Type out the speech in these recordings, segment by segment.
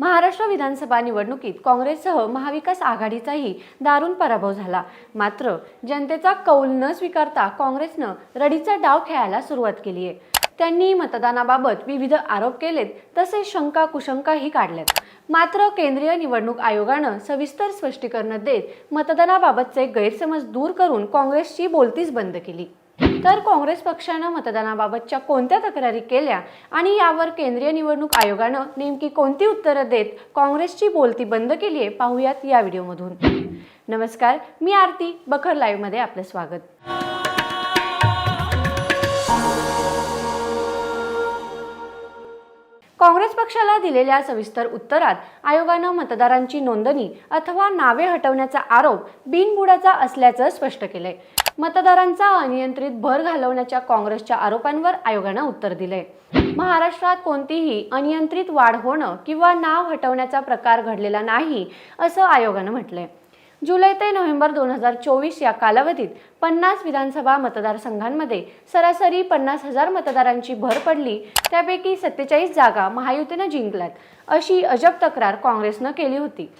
महाराष्ट्र विधानसभा निवडणुकीत काँग्रेससह महाविकास आघाडीचाही दारुण पराभव झाला. मात्र जनतेचा कौल न स्वीकारता काँग्रेसनं रडीचा डाव खेळायला सुरुवात केली आहे. त्यांनी मतदानाबाबत विविध आरोप केलेत तसेच शंका कुशंकाही काढल्यात. मात्र केंद्रीय निवडणूक आयोगानं सविस्तर स्पष्टीकरण देत मतदानाबाबतचे गैरसमज दूर करून काँग्रेसची बोलतीच बंद केली. तर काँग्रेस पक्षानं मतदानाबाबतच्या कोणत्या तक्रारी केल्या आणि यावर केंद्रीय निवडणूक आयोगानं नेमकी कोणती उत्तरं देत काँग्रेसची बोलती बंद केली आहे पाहूयात या व्हिडिओमधून. नमस्कार मी आरती बखर लाईव्हमध्ये आपलं स्वागत. काँग्रेस पक्षाला दिलेल्या सविस्तर उत्तरात आयोगानं मतदारांची नोंदणी अथवा नावे हटवण्याचा आरोप बिनबुडाचा असल्याचं स्पष्ट केलंय. मतदारांचा अनियंत्रित भर घालवण्याच्या काँग्रेसच्या आरोपांवर आयोगानं उत्तर दिलंय. महाराष्ट्रात कोणतीही अनियंत्रित वाढ होणं किंवा नाव हटवण्याचा प्रकार घडलेला नाही असं आयोगानं म्हटलंय. जुलै ते नोव्हेंबर दोन हजार चोवीस या कालावधीत पन्नास विधानसभा मतदारसंघांमध्ये सरासरी पन्नास हजार मतदारांची भर पडली त्यापैकी सत्तेचाळीस जागा महायुतीनं जिंकल्यात अशी अजब तक्रार काँग्रेसनं केली होती.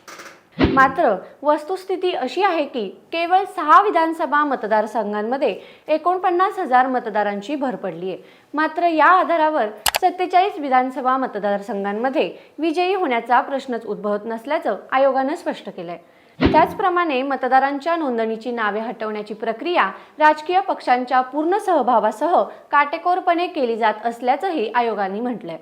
मात्र वस्तुस्थिती अशी आहे की केवळ सहा विधानसभा मतदारसंघांमध्ये एकोणपन्नास हजार मतदारांची भर पडली आहे मात्र या आधारावर सत्तेचाळीस विधानसभा मतदारसंघांमध्ये विजयी होण्याचा प्रश्नच उद्भवत नसल्याचं आयोगानं स्पष्ट केलंय. त्याचप्रमाणे मतदारांच्या नोंदणीची नावे हटवण्याची प्रक्रिया राजकीय पक्षांच्या पूर्ण सहभावासह काटेकोरपणे केली जात असल्याचंही आयोगाने म्हटलंय.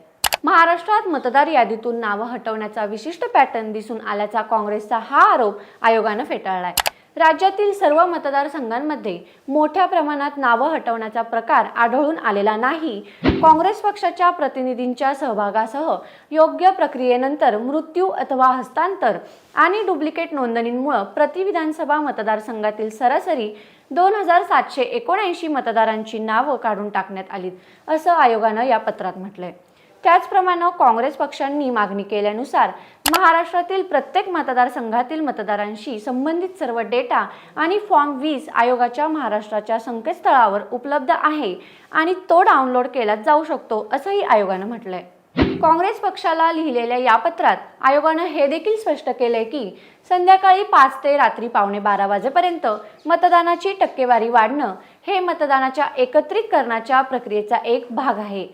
महाराष्ट्रात मतदार यादीतून नावं हटवण्याचा विशिष्ट पॅटर्न दिसून आल्याचा काँग्रेसचा हा आरोप आयोगानं फेटाळलाय. राज्यातील सर्व मतदारसंघांमध्ये मोठ्या प्रमाणात नावं हटवण्याचा प्रकार आढळून आलेला नाही. काँग्रेस पक्षाच्या प्रतिनिधींच्या सहभागासह योग्य प्रक्रियेनंतर मृत्यू अथवा हस्तांतर आणि डुप्लिकेट नोंदणींमुळे प्रति विधानसभा मतदारसंघातील सरासरी दोन हजार सातशे एकोणऐंशी मतदारांची नावं काढून टाकण्यात आलीत असं आयोगानं या पत्रात म्हटलंय. त्याचप्रमाणे काँग्रेस पक्षांनी मागणी केल्यानुसार महाराष्ट्रातील प्रत्येक मतदारसंघातील मतदारांशी संबंधित सर्व डेटा आणि फॉर्म वीस आयोगाच्या महाराष्ट्राच्या संकेतस्थळावर उपलब्ध आहे आणि तो डाउनलोड केला जाऊ शकतो असंही आयोगानं म्हटलंय. काँग्रेस पक्षाला लिहिलेल्या या पत्रात आयोगानं हे देखील स्पष्ट केलंय की संध्याकाळी पाच ते रात्री पावणे बारा वाजेपर्यंत मतदानाची टक्केवारी वाढणं हे मतदानाच्या एकत्रीकरणाच्या प्रक्रियेचा एक भाग आहे.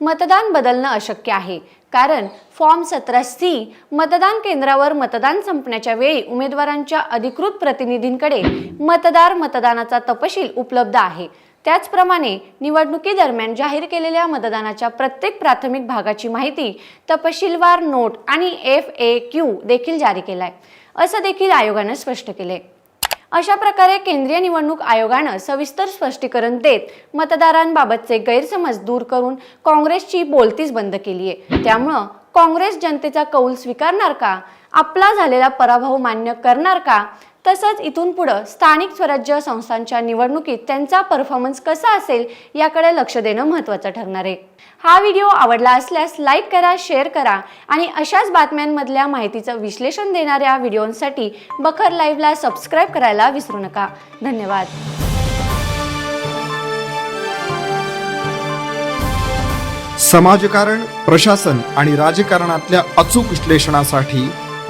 मतदान बदलणं अशक्य आहे. कारण फॉर्म सतरा सी मतदान केंद्रावर मतदान संपण्याच्या वेळी उमेदवारांच्या अधिकृत प्रतिनिधींकडे मतदार मतदानाचा तपशील उपलब्ध आहे. त्याचप्रमाणे निवडणुकीदरम्यान जाहीर केलेल्या मतदानाच्या प्रत्येक प्राथमिक भागाची माहिती तपशीलवार नोट आणि एफ ए क्यू देखील जारी केलाय. असं देखील आयोगानं स्पष्ट केलंय. अशा प्रकारे केंद्रीय निवडणूक आयोगानं सविस्तर स्पष्टीकरण देत मतदारांबाबतचे गैरसमज दूर करून काँग्रेसची बोलतीच बंद केली आहे. त्यामुळं काँग्रेस जनतेचा कौल स्वीकारणार का? आपला झालेला पराभव मान्य करणार का? तसंच इथून पुढं स्थानिक स्वराज्य संस्थांच्या निवडणुकीत त्यांचा परफॉर्मन्स कसा असेल याकडे लक्ष देणं महत्त्वाचं ठरणार आहे. हा व्हिडिओ आवडला असल्यास लाईक करा शेअर करा आणि अशाच बातम्यांमधल्या माहितीचं विश्लेषण देणाऱ्या व्हिडिओंसाठी बखर लाईव्हला सबस्क्राईब करायला विसरू नका. धन्यवाद. समाजकारण प्रशासन आणि राजकारणातल्या अचूक विश्लेषणासाठी